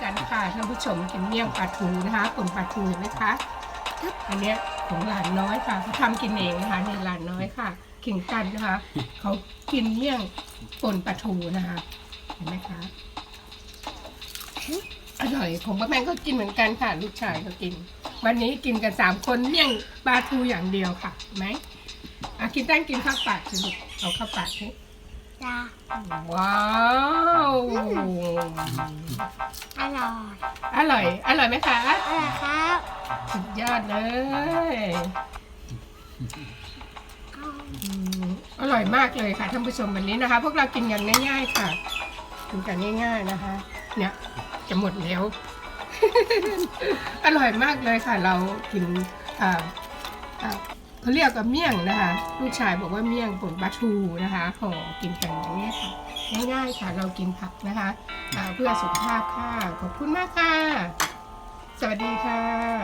ท่านผู้ชมกินเมี่ยงปลาทูนะคะป่นปลาทูเห็นไหมคะอันเนี้ยของหลานน้อยค่ะเขาทำกินเองนะคะนี่หลานน้อยค่ะขิงกันนะคะเขากินเมี่ยงป่นปลาทูนะคะเห็นไหมคะอร่อยผมกับแม่ก็กินเหมือนกันค่ะลูกชายก็กิน วันนี้กินกันสามคนเมี่ยงปลาทูอย่างเดียวค่ะเห็นไหมอะกินตั้งกินข้าวปากสิลูกเอาข้าวปากให้ จ้าว้าว อร่อย อร่อย อร่อยไหมคะ อร่อยครับสุดยอดเลยอืมอร่อยมากเลยค่ะท่านผู้ชมวันนี้นะคะ พวกเรากินกันง่ายๆค่ะ กินกันง่ายๆนะคะ เนี่ยจะหมดแล้ว อร่อยมากเลยค่ะ เรากินอ่าอ่า เขาเรียกว่าเมี่ยงนะคะ ลูกชายบอกว่าเมี่ยงผลปลาทูนะคะห่อกินกันอย่างนี้ค่ะง่ายๆค่ะเรากินผักนะคะเพื่อสุขภาพค่ะ ขอบคุณมากค่ะ สวัสดีค่ะ